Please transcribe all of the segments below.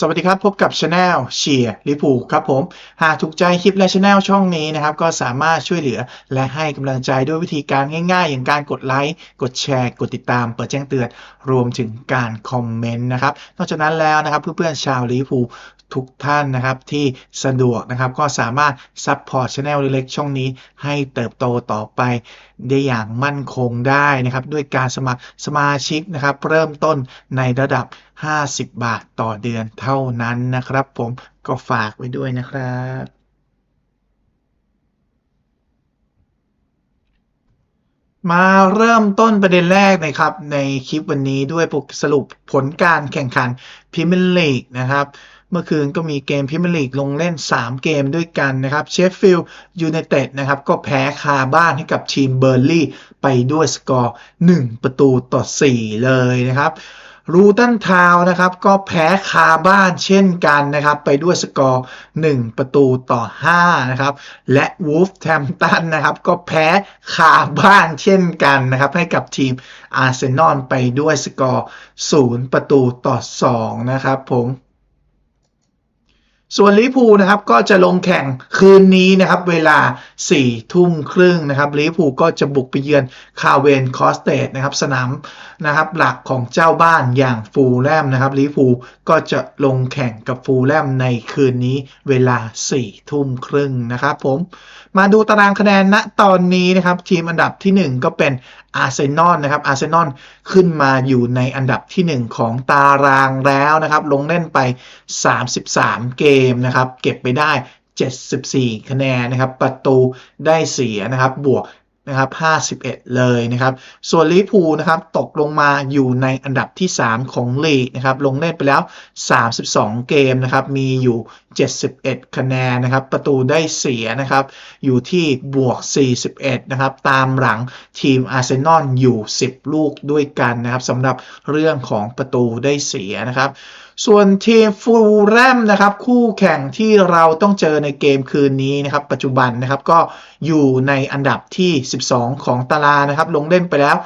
สวัสดีครับ พบกับช anel เชียร์ลิปูครับผม หากถูกใจคลิปและช anel ช่องนี้นะครับ ก็สามารถช่วยเหลือและให้กำลังใจด้วยวิธีการง่ายๆ อย่างการกดไลค์ กดแชร์ กดติดตาม เปิดแจ้งเตือน รวมถึงการคอมเมนต์นะครับ นอกจากนั้นแล้วนะครับเพื่อนๆชาวลิปูทุกท่านนะครับที่สะดวกนะครับก็สามารถซัพพอร์ตช anel เล็กๆช่องนี้ให้เติบโตต่อไป ได้อย่างมั่นคงได้นะครับ ด้วยการสมัครสมาชิกนะครับ เริ่มต้นในระดับ 50 บาทต่อเดือนเท่านั้นนะครับ ผมก็ฝากไว้ด้วยนะครับมาเริ่มต้นประเด็นแรกนะครับในคลิปวันนี้ด้วยสรุปผลการแข่งขันพรีเมียร์ลีกนะครับ เมื่อคืนก็มีเกมพรีเมียร์ลีกลงเล่น 3 เกมด้วยกันนะครับเชฟฟิลด์ยูไนเต็ดนะครับก็แพ้คาบ้านให้กับทีมเบอร์ลี่ไปด้วยสกอร์ 1 ประตูต่อ 4 เลยนะครับรูตันทาวน์นะครับก็แพ้คาบ้านเช่นกันนะครับไปด้วยสกอร์ 1 ประตูต่อ 5 นะครับ และวูฟแทมตันนะครับก็แพ้คาบ้านเช่นกันนะครับให้กับทีมอาร์เซนอลไปด้วยสกอร์ 0 ประตูต่อ 2 นะครับผม ส่วนลิพูนะครับก็จะลงแข่งคืนนี้นะครับ เวลา4ทุ่มครึ่งนะครับลิพูก็จะบุกไปเยือนคาเวนคอสเตดนะครับ สนามนะครับหลักของเจ้าบ้านอย่างฟูลแลมนะครับลิเวอร์พูก็จะลงแข่งกับฟูลแลมในคืนนี้เวลา4ทุ่มครึ่งนะครับผมมาดูตารางคะแนนณตอนนี้นะครับทีมอันดับที่ 1 ก็เป็นอาร์เซนอลนะครับอาร์เซนอลขึ้นมาอยู่ในอันดับที่ 1 ของตารางแล้วนะครับ ลงเล่นไป 33 เกมนะครับ เก็บไปได้ 74 คะแนนนะครับ ประตูได้เสียนะครับ บวก นะครับ51 เลยนะครับ ส่วนลิพูนะครับตกลงมาอยู่ในอันดับที่ 3 ของลีกนะครับ ลงเล่นไปแล้ว 32 เกมนะครับ มีอยู่ 71 คะแนนนะครับ ประตูได้เสียนะครับ อยู่ที่บวก 41 นะครับ ตามหลังทีมอาร์เซนอลอยู่ 10 ลูกด้วยกันนะครับสำหรับเรื่องของประตูได้เสียนะครับ ส่วนทีมฟูลแรมนะครับ คู่แข่งที่เราต้องเจอในเกมคืนนี้นะครับ ปัจจุบันนะครับก็อยู่ในอันดับที่ 12 ของตารางนะครับ ลงเล่นไปแล้ว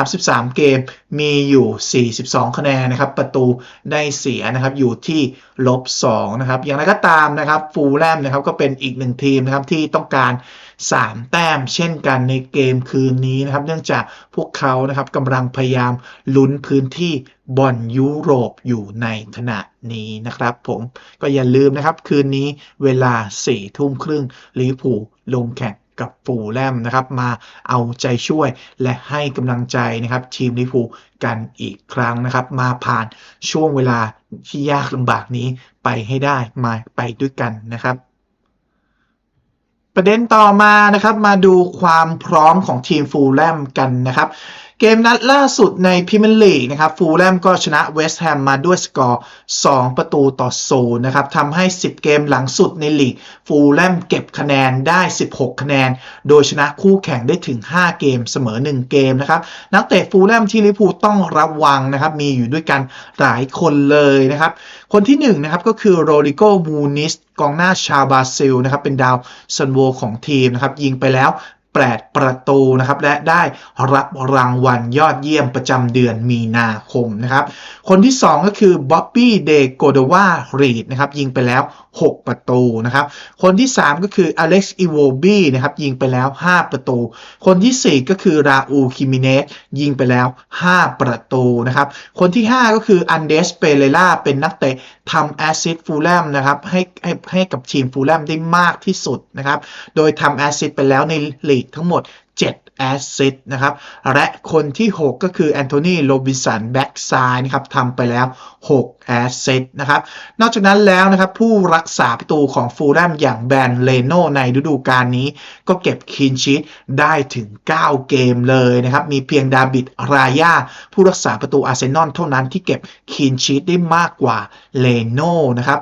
33 เกมมีอยู่ 42 คะแนนนะครับ ประตูได้เสียนะครับอยู่ที่ลบ 2 นะครับ อย่างไรก็ตามนะครับฟูลแลมนะครับก็เป็นอีกหนึ่งทีมนะครับที่ต้องการ 3 แต้มเช่นกันในเกมคืนนี้นะครับ เนื่องจากพวกเขานะครับกำลังพยายามลุ้นพื้นที่ บอลยุโรปอยู่ในขณะนี้นะครับผมก็อย่าลืมนะครับคืนนี้เวลา4ทุ่มครึ่งลิเวอร์พูลลงแข่งกับฟูลแลมนะครับมาเอาใจช่วยและให้กำลังใจนะครับทีมลิเวอร์พูกันอีกครั้งนะครับ มาผ่านช่วงเวลาที่ยากลำบากนี้ไปให้ได้มาไปด้วยกันนะครับ ประเด็นต่อมานะครับมาดูความพร้อมของทีมฟูลแลมกันนะครับ เกมนัดล่าสุดในพรีเมียร์ลีกนะครับฟูลแลมก็ชนะเวสต์แฮมมาด้วยสกอร์ 2 ประตูต่อ0นะครับทำให้ 10 เกมหลังสุดในลีกฟูลแลมเก็บคะแนนได้ 16 คะแนน โดยชนะคู่แข่งได้ถึง 5 เกมเสมอ 1 เกมนะครับนักเตะฟูลแลมที่ลิพูต้องระวังนะครับมีอยู่ด้วยกันหลายคนเลยนะครับคนที่1นงนะครับก็คือโรดิโกมูนิสกองหน้าชาวบราซิลนะครับเป็นดาวซันโวของทีมนะครับยิงไปแล้ว 8 ประตูนะครับและได้รับรางวัลยอดเยี่ยมประจำเดือนมีนาคมนะครับคนที่ 2 ก็คือบ๊อบบี้เดโกโดวารีดนะครับยิงไปแล้ว 6 ประตูนะครับคนที่ 3 ก็คืออเล็กซ์อีโวบีนะครับยิงไปแล้ว 5 ประตู คนที่ 4 ก็คือราอูคิมิเนสยิงไปแล้ว 5 ประตูนะครับคนที่ 5 ก็คืออันเดสเปเรล่าเป็นนักเตะทำแอสซิสต์ฟูลแลมนะครับให้ให้ให้กับทีมฟูลแลมได้มากที่สุดนะครับโดยทำแอสซิสต์ไปแล้วในลีกทั้งหมด 7 แอสซิสต์นะครับ และคนที่ 6 ก็คือแอนโทนีโรบินสันแบ็กซ้ายนะครับทำไปแล้ว 6 แอสซิสต์นะครับ นอกจากนั้นแล้วนะครับ ผู้รักษาประตูของฟูลแลมอย่างแบนเลโนในฤดูกาลนี้ ก็เก็บคีนชีตได้ถึง 9 เกมเลยนะครับ มีเพียงดาบิดรายาผู้รักษาประตูอาร์เซนอลเท่านั้นที่เก็บคีนชีตได้มากกว่าเลโนนะครับ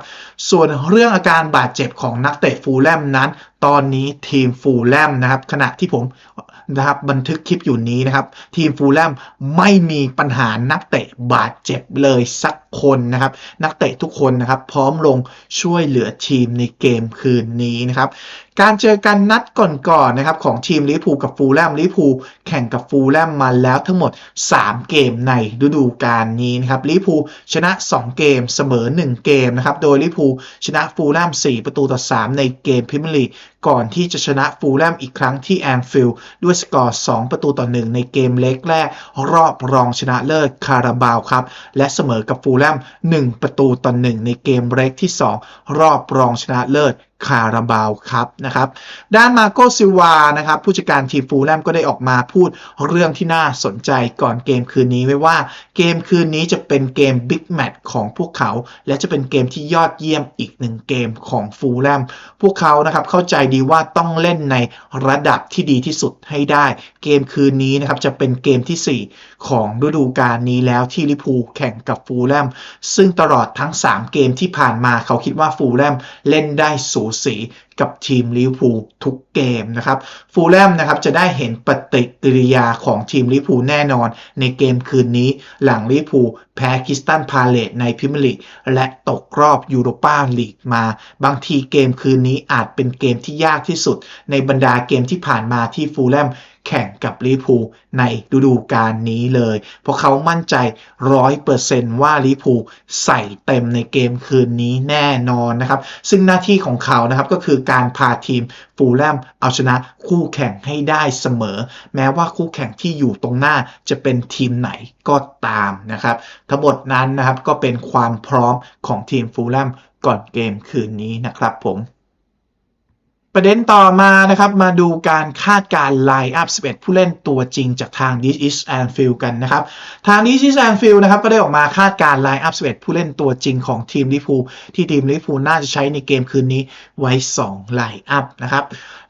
ส่วนเรื่องอาการบาดเจ็บของนักเตะฟูลแลมนั้น ตอนนี้ทีมฟูลแลมนะครับขณะที่ผมนะครับบันทึกคลิปอยู่นี้นะครับ ทีมฟูลแลมไม่มีปัญหานักเตะบาดเจ็บเลยสัก คนนะครับ นักเตะทุกคนนะครับ พร้อมลงช่วยเหลือทีมในเกมคืนนี้นะครับ การเจอกันนัดก่อนๆนะครับ ของทีมลิพูกับฟูลแลมลิพูแข่งกับฟูลแลมมาแล้วทั้งหมด 3 เกมในฤดูกาลนี้นะครับลิพูชนะ 2 เกมเสมอ 1 เกมนะครับ โดยลิพูชนะฟูลแลม4 ประตูต่อ 3 ในเกมพรีเมียร์ลีกก่อนที่จะชนะฟูลแลมอีกครั้งที่แอนฟิลด์ด้วยสกอร์ 2 ประตูต่อ 1 ในเกมเล็กแรก รอบรองชนะเลิศคาราบาวครับ และเสมอกับฟูลแลม 1 ประตูต่อ 1 ในเกมเล็กที่ 2 รอบรองชนะเลิศ คาราบาวครับนะครับ ด้านมาโกซิวานะครับผู้จัดการทีมฟูลแลมก็ได้ออกมาพูดเรื่องที่น่าสนใจก่อนเกมคืนนี้ไว้ว่าเกมคืนนี้จะเป็นเกมบิ๊กแมตช์ของพวกเขา และจะเป็นเกมที่ยอดเยี่ยมอีกหนึ่งเกมของฟูลแลมพวกเขานะครับเข้าใจดีว่าต้องเล่นในระดับที่ดีที่สุดให้ได้ เกมคืนนี้นะครับจะเป็นเกมทีสี่4 ของฤดูกาลนี้แล้วที่ลิพูแข่งกับฟูลแลมซึ่งตลอดทั้ง 3 เกมที่ผ่านมาเขาคิดว่าฟูลแลมเล่นได้สูสีกับทีมลิเวอร์พูลทุกเกมนะครับฟูลแลมนะครับจะได้เห็นปฏิกิริยาของทีมลิเวอร์พูลแน่นอนในเกมคืนนี้ หลังลิเวอร์พูลแพ้คิสตันพาเลตในพิมลีกและตกรอบยูโรปาลีกมา บางทีเกมคืนนี้อาจเป็นเกมที่ยากที่สุด ในบรรดาเกมที่ผ่านมาที่ฟูลแลม แข่งกับลิพูในฤดูกาลนี้เลย เพราะเขามั่นใจร้อยเปอร์เซนต์ว่าลิพูใส่เต็มในเกมคืนนี้แน่นอนนะครับ ซึ่งหน้าที่ของเขานะครับก็คือการพาทีมฟูลแลมเอาชนะคู่แข่งให้ได้เสมอ แม้ว่าคู่แข่งที่อยู่ตรงหน้าจะเป็นทีมไหนก็ตามนะครับ ทั้งหมดนั้นนะครับก็เป็นความพร้อมของทีมฟูลแลมก่อนเกมคืนนี้นะครับผม ประเด็นต่อมานะครับมาดูการคาดการไลน์อัพ 11 ผู้เล่นตัวจริงจากทาง This is Anfield กันนะครับ ทาง This is Anfield นะครับก็ได้ออกมาคาดการไลน์อัพ 11 ผู้เล่นตัวจริงของทีมลิฟว์ที่ทีมลิฟว์น่าจะใช้ในเกมคืนนี้ไว้ 2 ไลน์อัพนะครับ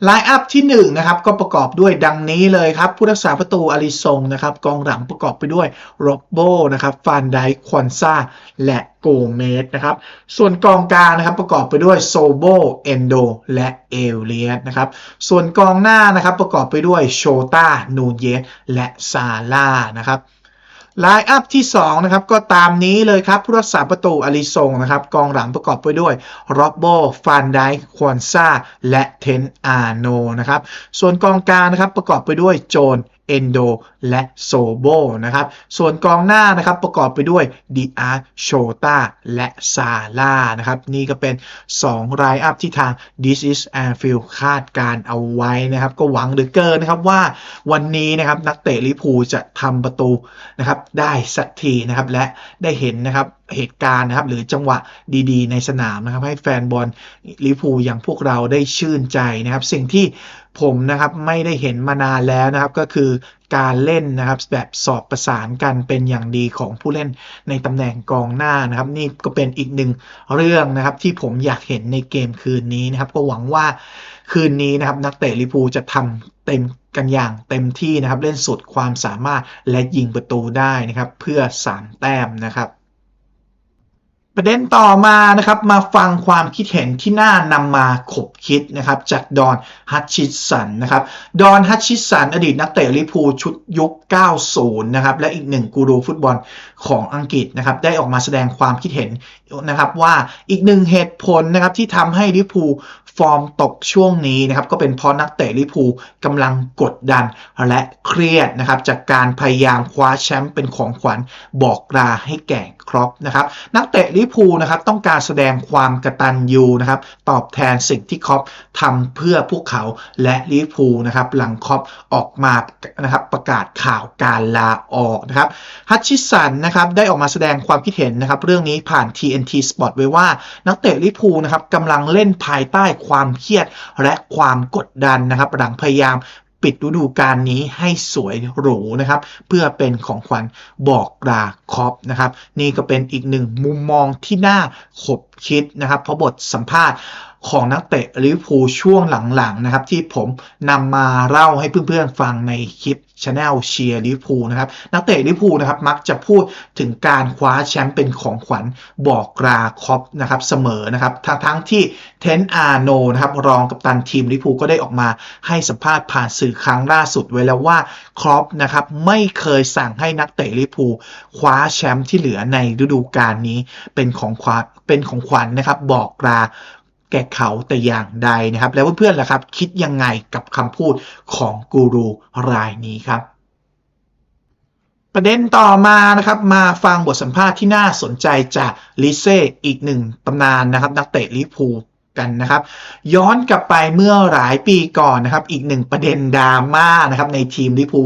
ไลน์อัพที่1นะครับก็ประกอบด้วยดังนี้เลยครับ ผู้รักษาประตูอาริซงนะครับกองหลังประกอบไปด้วยโรบโบนะครับฟานไดควอนซาและโกเมสนะครับส่วนกองกลางนะครับประกอบไปด้วยโซโบเอนโดและเอลเลียสนะครับส่วนกองหน้านะครับประกอบไปด้วยโชตานูเยสและซาร่านะครับ ไลน์อัพที่2นะครับก็ตามนี้เลยครับผู้รักษาประตูอลิซงนะครับกองหลังประกอบไปด้วยโรบโบฟานไดควอนซาและเทนอาโนนะครับส่วนกองกลางนะครับประกอบไปด้วยโจน เอนโดและโซโบนะครับ ส่วนกองหน้านะครับประกอบไปด้วยดีอาร์โชตาและซาร่านะครับ นี่ก็เป็น2ไลน์อัพที่ทาง This is Anfield คาดการเอาไว้นะครับ ก็หวังเหลือเกินนะครับว่าวันนี้นะครับนักเตะลิพูจะทำประตูนะครับได้สักทีนะครับและได้เห็นนะครับเหตุการณ์นะครับหรือจังหวะดีๆ ในสนามนะครับให้แฟนบอลลิพูอย่างพวกเราได้ชื่นใจนะครับ สิ่งที่ ผมนะครับไม่ได้เห็นมานานแล้วนะครับก็คือการเล่นนะครับแบบสอบประสานกันเป็นอย่างดีของผู้เล่นในตำแหน่งกองหน้านะครับ นี่ก็เป็นอีกหนึ่งเรื่องนะครับที่ผมอยากเห็นในเกมคืนนี้นะครับ ก็หวังว่าคืนนี้นะครับนักเตะลิเวอร์พูจะทำเต็มกันอย่างเต็มที่นะครับ เล่นสุดความสามารถและยิงประตูได้นะครับ เพื่อสามแต้มนะครับ ประเด็นต่อมานะครับมาฟังความคิดเห็นที่น่านำมาขบคิดนะครับจากดอนฮัตชิสันนะครับดอนฮัตชิสันอดีตนักเตะลิพูชุดยุค 90 นะครับและอีกหนึ่งกูรูฟุตบอลของอังกฤษนะครับได้ออกมาแสดงความคิดเห็นนะครับว่าอีกหนึ่งเหตุผลนะครับที่ทำให้ลิพูฟอร์มตกช่วงนี้นะครับก็เป็นเพราะนักเตะลิพูกำลังกดดันและเครียดนะครับจากการพยายามคว้าแชมป์เป็นของขวัญบอกลาให้แก่ครอปนะครับนักเตะลิพูนะครับต้องการแสดงความกตัญญูนะครับตอบแทนสิ่งที่ครอปทำเพื่อพวกเขาและลิพูนะครับหลังครอปออกมานะครับประกาศข่าวการลาออกนะครับฮัตชิสันนะครับได้ออกมาแสดงความคิดเห็นนะครับเรื่องนี้ผ่าน TNT Sport ไว้ว่านักเตะลิพูนะครับกำลังเล่นภายใต้ความเครียดและความกดดันนะครับหลังพยายาม ปิดฤดูกาลนี้ให้สวยหรูนะครับ เพื่อเป็นของขวัญบอกลาครอปนะครับ นี่ก็เป็นอีกหนึ่งมุมมองที่น่าขบคิดนะครับเพราะบทสัมภาษณ์ ของนักเตะลิเวอร์พูลช่วงหลังๆนะครับที่ผมนำมาเล่าให้เพื่อนๆฟังในคลิปช anel เชียร์ลิเวอร์พูลนะครับนักเตะลิเวอร์พูลนะครับมักจะพูดถึงการคว้าแชมป์เป็นของขวัญบอกลาครอปนะครับเสมอนะครับทั้งทั้งที่เทนอาโนนะครับรองกัปตันทีมลิเวอร์พูลก็ได้ออกมาให้สัมภาษณ์ผ่านสื่อครั้งล่าสุดไว้แล้วว่าครอปนะครับไม่เคยสั่งให้นักเตะลิเวอร์พูลคว้าแชมป์ที่เหลือในฤดูกาลนี้เป็นของขวัญเป็นของขวัญนะครับบอกลา แก่เขาแต่อย่างใดนะครับ แล้วเพื่อนๆล่ะครับ คิดยังไงกับคำพูดของกูรูรายนี้ครับประเด็นต่อมานะครับมาฟังบทสัมภาษณ์ที่น่าสนใจจากลิเซ่อีกหนึ่งตำนานนะครับ นักเตะลิพู กันนะครับ ย้อนกลับไปเมื่อหลายปีก่อนนะครับ อีกหนึ่งประเด็นดราม่านะครับในทีมลิพู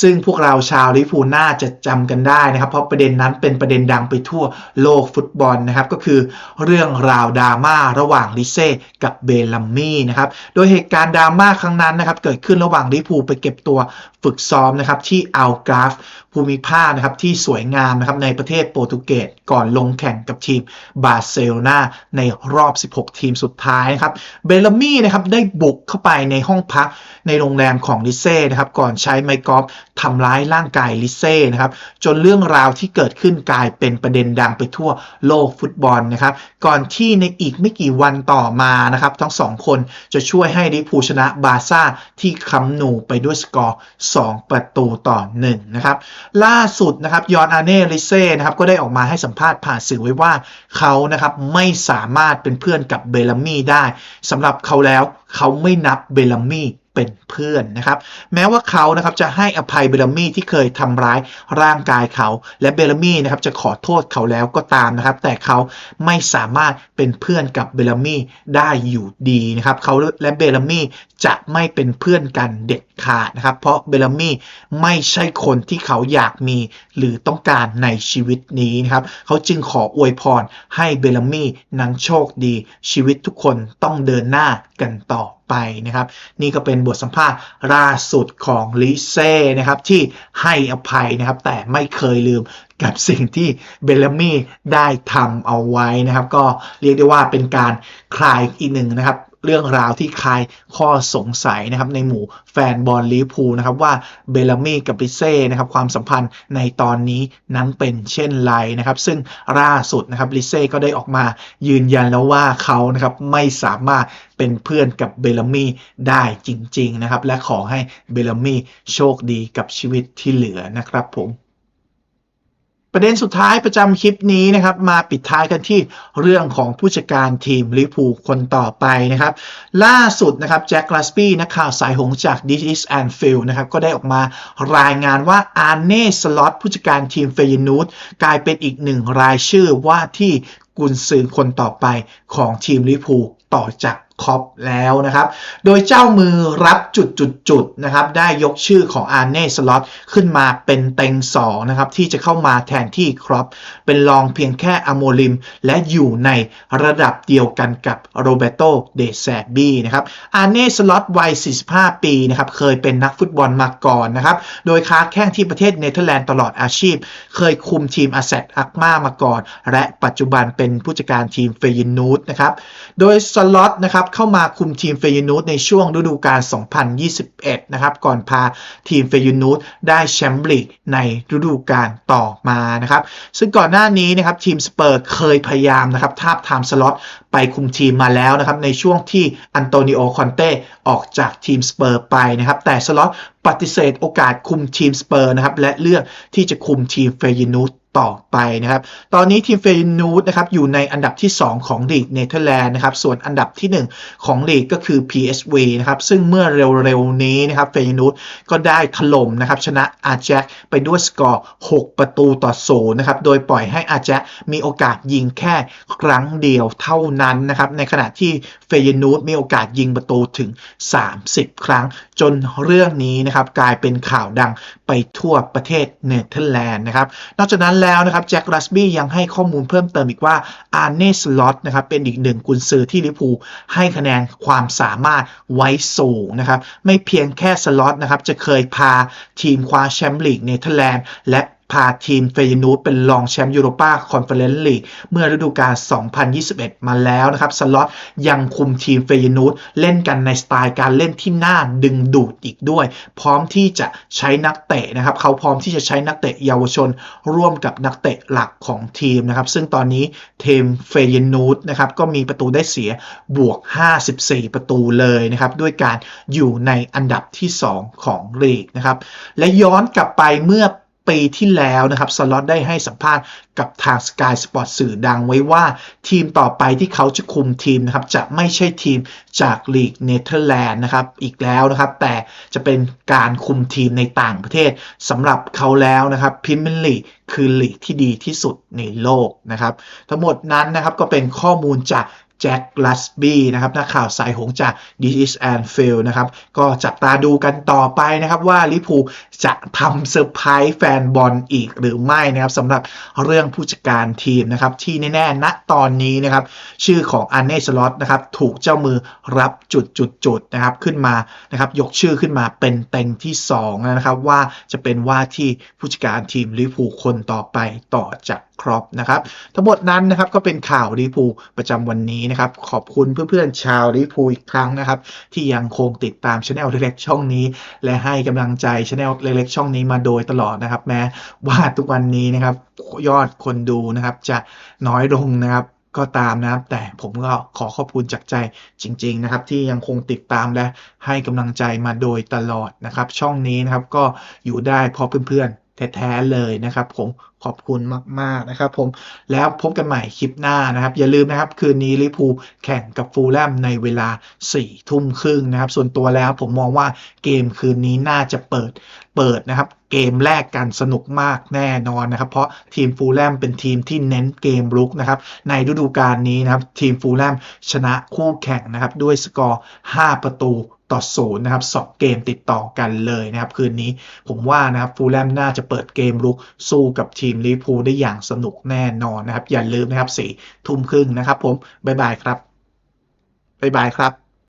ซึ่งพวกเราชาวลิพูน่าจะจำกันได้นะครับ เพราะประเด็นนั้นเป็นประเด็นดังไปทั่วโลกฟุตบอลนะครับ ก็คือเรื่องราวดราม่าระหว่างลิเซ่กับเบลลัมมี่นะครับ โดยเหตุการณ์ดราม่าครั้งนั้นนะครับ เกิดขึ้นระหว่างลิพูไปเก็บตัวฝึกซ้อมนะครับที่อัลกราฟภูมิภาคนะครับที่สวยงามนะครับในประเทศโปรตุเกสก่อนลงแข่งกับทีมบาร์เซโลนาในรอบ 16 ทีมสุดท้ายนะครับเบลลามี่นะครับได้บุกเข้าไปในห้องพักในโรงแรมของลิเซ่นะครับก่อนใช้ไมค์กอล์ฟทำร้ายร่างกายลิเซ่นะครับจนเรื่องราวที่เกิดขึ้นกลายเป็นประเด็นดังไปทั่วโลกฟุตบอลนะครับก่อนที่ในอีกไม่กี่วันต่อมานะครับทั้งสองคนจะช่วยให้ลิพูชนะบาซ่าที่คัมป์นูไปด้วยสกอร์ 2 ประตูต่อ1นะครับล่าสุดนะครับยอนอาเน่ลิเซ่นะครับก็ได้ออกมาให้สัมภาษณ์ผ่านสื่อไว้ว่าเขานะครับไม่สามารถเป็นเพื่อนกับเบลลามี่ได้สำหรับเขาแล้วเขาไม่นับเบลลามี่เป็นเพื่อนนะครับ แม้ว่าเขานะครับจะให้อภัยเบลลามี่ที่เคยทำร้ายร่างกายเขา และเบลลามี่นะครับจะขอโทษเขาแล้วก็ตามนะครับ แต่เขาไม่สามารถเป็นเพื่อนกับเบลลามี่ได้อยู่ดีนะครับเขาและเบลลามี่จะไม่เป็นเพื่อนกันเด็ดขาดนะครับ เพราะเบลลามี่ไม่ใช่คนที่เขาอยากมีหรือต้องการในชีวิตนี้นะครับ เขาจึงขออวยพรให้เบลลามี่นั้นโชคดี ชีวิตทุกคนต้องเดินหน้ากันต่อไปนะครับ นี่ก็เป็นบทสัมภาษณ์ล่าสุดของลิเซ่นะครับที่ให้อภัยนะครับ แต่ไม่เคยลืมกับสิ่งที่เบลลามี่ได้ทำเอาไว้นะครับ ก็เรียกได้ว่าเป็นการคลายอีกหนึ่งนะครับ เรื่องราวที่คลายข้อสงสัยนะครับในหมู่แฟนบอลลิเวอร์พูลนะครับว่าเบลามี่กับลิเซ่นะครับความสัมพันธ์ในตอนนี้นั้นเป็นเช่นไรนะครับ ซึ่งล่าสุดนะครับลิเซ่ก็ได้ออกมายืนยันแล้วว่าเขานะครับไม่สามารถเป็นเพื่อนกับเบลามี่ได้จริง ๆ นะครับ และขอให้เบลามี่โชคดีกับชีวิตที่เหลือนะครับผม ประเด็นสุดท้ายประจำคลิปนี้นะครับมาปิดท้ายกันที่เรื่องของผู้จัดการทีมลิเวอร์พูลคนต่อไปนะครับ ล่าสุดนะครับแจ็คลาสปี้นักข่าวสายหงจาก This is Anfield นะครับก็ได้ออกมารายงานว่าอาร์เน่สล็อตผู้จัดการทีมเฟยนูตกลายเป็นอีกหนึ่งรายชื่อว่าที่กุนซือคนต่อไปของทีมลิเวอร์พูลต่อจาก คอปแล้วนะครับ โดยเจ้ามือรับจุดๆๆนะครับได้ยกชื่อของอาร์เน่สล็อตขึ้นมาเป็นเต็งสองนะครับที่จะเข้ามาแทนที่ครอปเป็นรองเพียงแค่อโมลิม และอยู่ในระดับเดียวกันกับโรเบโตเดแซบีนะครับอาร์เน่สล็อตวัย 45 ปีนะครับเคยเป็นนักฟุตบอลมาก่อนนะครับโดยค้าแข้งที่ประเทศเนเธอร์แลนด์ตลอดอาชีพ เคยคุมทีมอาเซตอักมามาก่อน และปัจจุบันเป็นผู้จัดการทีมเฟยินูตนะครับโดยสล็อตนะครับเข้ามาคุมทีมเฟยนูตในช่วงฤดูกาล 2021 นะครับก่อนพาทีมเฟยนูตได้แชมป์ลีกในฤดูกาลต่อมานะครับซึ่งก่อนหน้านี้นะครับทีมสเปอร์เคยพยายามนะครับทาบทามสล็อตไปคุมทีมมาแล้วนะครับในช่วงที่อันโตนิโอคอนเต้ออกจากทีมสเปอร์ไปนะครับแต่สล็อตปฏิเสธโอกาสคุมทีมสเปอร์นะครับและเลือกที่จะคุมทีมเฟยนูต ต่อไปนะครับ ตอนนี้ทีมเฟยนูตนะครับอยู่ในอันดับที่ 2 ของลีกเนเธอร์แลนด์นะครับ ส่วนอันดับที่ 1 ของลีกก็คือ PSV นะครับ ซึ่งเมื่อเร็วๆนี้นะครับเฟยนูตก็ได้ถล่มนะครับชนะอาแจ็คไปด้วยสกอร์ 6 ประตูต่อศูนย์นะครับ โดยปล่อยให้อาแจ็คมีโอกาสยิงแค่ครั้งเดียวเท่านั้นนะครับ ในขณะที่เฟยนูตมีโอกาสยิงประตูถึง 30 ครั้งจนเรื่องนี้นะครับกลายเป็นข่าวดังไปทั่วประเทศเนเธอร์แลนด์นะครับนอกจากนั้นแล้วนะครับแจ็ครัสบี้ยังให้ข้อมูลเพิ่มเติมอีกว่าอาร์เนสล็อตนะครับเป็นอีกหนึ่งกุนซือที่ลิปูให้คะแนนความสามารถไว้สูงนะครับไม่เพียงแค่สล็อตนะครับจะเคยพาทีมคว้าแชมป์ลีกเนเธอร์แลนด์และ พาทีมเฟยนูดเป็นรองแชมป์ยูโรปาคอนเฟอเรนซ์ลีกเมื่อฤดูกาล 2021 มาแล้วนะครับ สล็อตยังคุมทีมเฟยนูดเล่นกันในสไตล์การเล่นที่น่าดึงดูดอีกด้วย พร้อมที่จะใช้นักเตะนะครับ เขาพร้อมที่จะใช้นักเตะเยาวชน ร่วมกับนักเตะหลักของทีมนะครับ ซึ่งตอนนี้ทีมเฟยนูดนะครับก็มีประตูได้เสียบวก 54 ประตูเลยนะครับ ด้วยการอยู่ในอันดับที่ 2 ของลีกนะครับ และย้อนกลับไปเมื่อ ปีที่แล้วนะครับสล็อตได้ให้สัมภาษณ์กับทาง Sky Sport สื่อดังไว้ว่า ทีมต่อไปที่เขาจะคุมทีมนะครับจะไม่ใช่ทีมจากลีกเนเธอร์แลนด์นะครับอีกแล้วนะครับ แต่จะเป็นการคุมทีมในต่างประเทศสำหรับเขาแล้วนะครับพิม e ร์ลีกคือลีกที่ดีที่สุดในโลกนะครับ ทั้งหมดนั้นนะครับก็เป็นข้อมูลจาก จ็คลัสบี้นะครับนักข่าวสายหงจาก This is Anfield นะครับก็จับตาดูกันต่อไปนะครับว่าลิพูจะทำเซอร์ไพรส์แฟนบอลอีกหรือไม่นะครับสำหรับเรื่องผู้จัดการทีมนะครับที่แน่ๆณตอนนี้นะครับชื่อของอันเน่สล็อตนะครับถูกเจ้ามือรับจุดจุดจุดๆนะครับขึ้นมานะครับยกชื่อขึ้นมาเป็นเต็งที่2นะครับว่าจะเป็นว่าที่ผู้จัดการทีมลิพูคนต่อไปต่อจากครอปนะครับทั้งหมดนั้นนะครับก็เป็นข่าวลิพูประจำวันนี้นะครับ ขอบคุณเพื่อนๆชาวลิพูอีกครั้งนะครับ ที่ยังคงติดตามช anel เล็กๆช่องนี้ และให้กำลังใจช anel เล็กๆช่องนี้มาโดยตลอดนะครับ แม้ว่าทุกวันนี้นะครับยอดคนดูนะครับจะน้อยลงนะครับก็ตามนะครับ แต่ผมก็ขอขอบคุณจากใจจริง ๆ นะครับ ที่ยังคงติดตามและให้กำลังใจมาโดยตลอดนะครับ ช่องนี้นะครับก็อยู่ได้เพราะเพื่อนๆแท้ๆเลยนะครับ ผม ขอบคุณมาก ๆ นะครับผมแล้วพบกันใหม่คลิปหน้านะครับ อย่าลืมนะครับ คืนนี้ลิพูแข่งกับฟูลแลมในเวลา4ทุ่มครึ่งนะครับ ส่วนตัวแล้วผมมองว่าเกมคืนนี้น่าจะเปิดเปิดนะครับเกมแรกกันสนุกมากแน่นอนนะครับ เพราะทีมฟูลแลมเป็นทีมที่เน้นเกมรุกนะครับ ในฤดูกาลนี้นะครับ ทีมฟูลแลมชนะคู่แข่งนะครับ ด้วยสกอร์ 5 ประตูต่อศูนย์นะครับสองเกมติดต่อกันเลยนะครับ คืนนี้ผมว่านะครับฟูลแลมน่าจะเปิดเกมรุกสู้กับทีมลิเวอร์พูได้อย่างสนุกแน่นอนนะครับ อย่าลืมนะครับสี่ทุ่มครึ่งนะครับผม บ๊ายบายครับ บ๊ายบายครับ